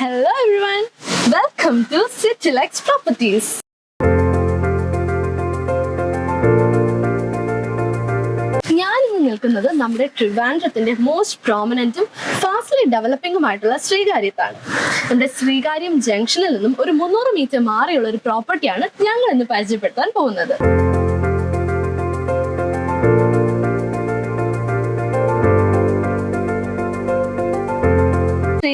Hello everyone, welcome to Citylex Properties. ഇന്ന് നിൽക്കുന്നത് നമ്മുടെ ട്രിവാൻഡ്രത്തിന്റെ മോസ്റ്റ് പ്രോമിനന്റും ഫാസ്റ്റ്ലി ഡെവലപ്പിംഗുമായിട്ടുള്ള ശ്രീകാര്യത്താണ്. നമ്മുടെ ശ്രീകാര്യം ജംഗ്ഷനിൽ നിന്നും ഒരു മുന്നൂറ് മീറ്റർ മാറിയുള്ള ഒരു പ്രോപ്പർട്ടിയാണ് ഞങ്ങൾ ഇന്ന് പരിചയപ്പെടുത്താൻ പോകുന്നത്.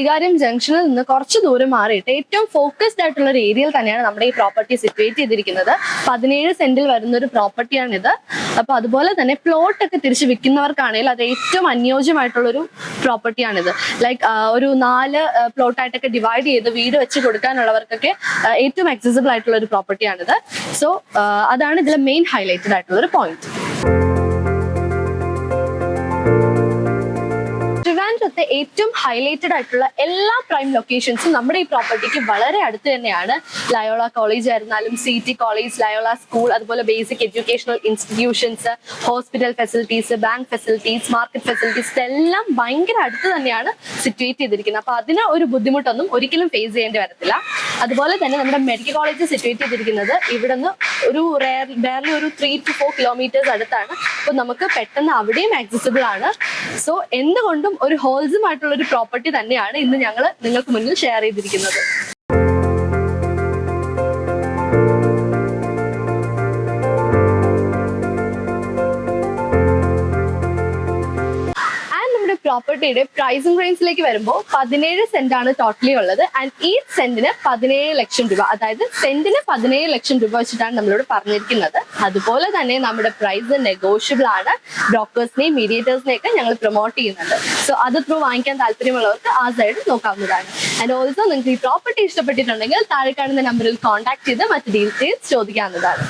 ശ്രീകാര്യം ജംഗ്ഷനിൽ നിന്ന് കുറച്ച് ദൂരം മാറിയിട്ട് ഏറ്റവും ഫോക്കസ്ഡ് ആയിട്ടുള്ള ഒരു ഏരിയയിൽ തന്നെയാണ് നമ്മുടെ ഈ പ്രോപ്പർട്ടി സിറ്റുവേറ്റ് ചെയ്തിരിക്കുന്നത്. പതിനേഴ് സെന്റിൽ വരുന്ന ഒരു പ്രോപ്പർട്ടിയാണിത് അപ്പൊ അതുപോലെ തന്നെ പ്ലോട്ട് ഒക്കെ തിരിച്ച് വിൽക്കുന്നവർക്കാണെങ്കിൽ അത് ഏറ്റവും അനുയോജ്യമായിട്ടുള്ള ഒരു പ്രോപ്പർട്ടിയാണിത് ലൈക്ക് ഒരു നാല് പ്ലോട്ടായിട്ടൊക്കെ ഡിവൈഡ് ചെയ്ത് വീട് വെച്ച് കൊടുക്കാനുള്ളവർക്കൊക്കെ ഏറ്റവും അക്സസിബിൾ ആയിട്ടുള്ള ഒരു പ്രോപ്പർട്ടിയാണിത് സോ അതാണ് ഇതിലെ മെയിൻ ഹൈലൈറ്റഡ് ആയിട്ടുള്ള ഒരു പോയിന്റ് ട്രിവാൻഡ്രത്തെ ഏറ്റവും ഹൈലൈറ്റഡ് ആയിട്ടുള്ള എല്ലാ പ്രൈം ലൊക്കേഷൻസും നമ്മുടെ ഈ പ്രോപ്പർട്ടിക്ക് വളരെ അടുത്ത് തന്നെയാണ്. ലയോള കോളേജ് ആയിരുന്നാലും C T college Loyola school അതുപോലെ basic educational institutions hospital facilities bank facilities market facilities ഇതെല്ലാം ഭയങ്കര അടുത്ത് തന്നെയാണ് സിറ്റുവേറ്റ് ചെയ്തിരിക്കുന്നത്. അപ്പൊ അതിന് ഒരു ബുദ്ധിമുട്ടൊന്നും ഒരിക്കലും ഫേസ് ചെയ്യേണ്ടി വരത്തില്ല. അതുപോലെ തന്നെ നമ്മുടെ മെഡിക്കൽ കോളേജ് സിറ്റുവേറ്റ് ചെയ്തിരിക്കുന്നത് ഇവിടുന്ന് ഒരു ബേർലി ഒരു ത്രീ ടു ഫോർ കിലോമീറ്റേഴ്സ് അടുത്താണ്. അപ്പൊ നമുക്ക് പെട്ടെന്ന് അവിടെയും ആക്സസിബിൾ ആണ്. സോ എന്തുകൊണ്ടും ഒരു ഹോൾസും ആയിട്ടുള്ള ഒരു പ്രോപ്പർട്ടി തന്നെയാണ് ഇന്ന് ഞങ്ങൾ നിങ്ങൾക്ക് മുന്നിൽ ഷെയർ ചെയ്തിരിക്കുന്നത്. പ്രോപ്പർട്ടിയുടെ പ്രൈസിംഗ് റേഞ്ചിലേക്ക് വരുമ്പോൾ പതിനേഴ് സെന്റ് ആണ് ടോട്ടലി ഉള്ളത്. ആൻഡ് ഈ സെന്റിന് പതിനേഴ് ലക്ഷം രൂപ അതായത് സെന്റിന് പതിനേഴ് ലക്ഷം രൂപ വെച്ചിട്ടാണ് നമ്മളോട് പറഞ്ഞിരിക്കുന്നത്. അതുപോലെ തന്നെ നമ്മുടെ പ്രൈസ് നെഗോഷ്യബിൾ ആണ്. ബ്രോക്കേഴ്സിനെയും മീഡിയേറ്റേഴ്സിനെയും ഒക്കെ ഞങ്ങൾ പ്രൊമോട്ട് ചെയ്യുന്നുണ്ട്. സോ അത് ത്രൂ വാങ്ങിക്കാൻ താല്പര്യമുള്ളവർക്ക് ആ സൈഡ് നോക്കാവുന്നതാണ്. ആൻഡ് ഓൾസോ നിങ്ങൾക്ക് ഈ പ്രോപ്പർട്ടി ഇഷ്ടപ്പെട്ടിട്ടുണ്ടെങ്കിൽ താഴെ കാണുന്ന നമ്പറിൽ കോൺടാക്ട് ചെയ്ത് മറ്റ് ഡീറ്റെയിൽസ് ചോദിക്കാവുന്നതാണ്.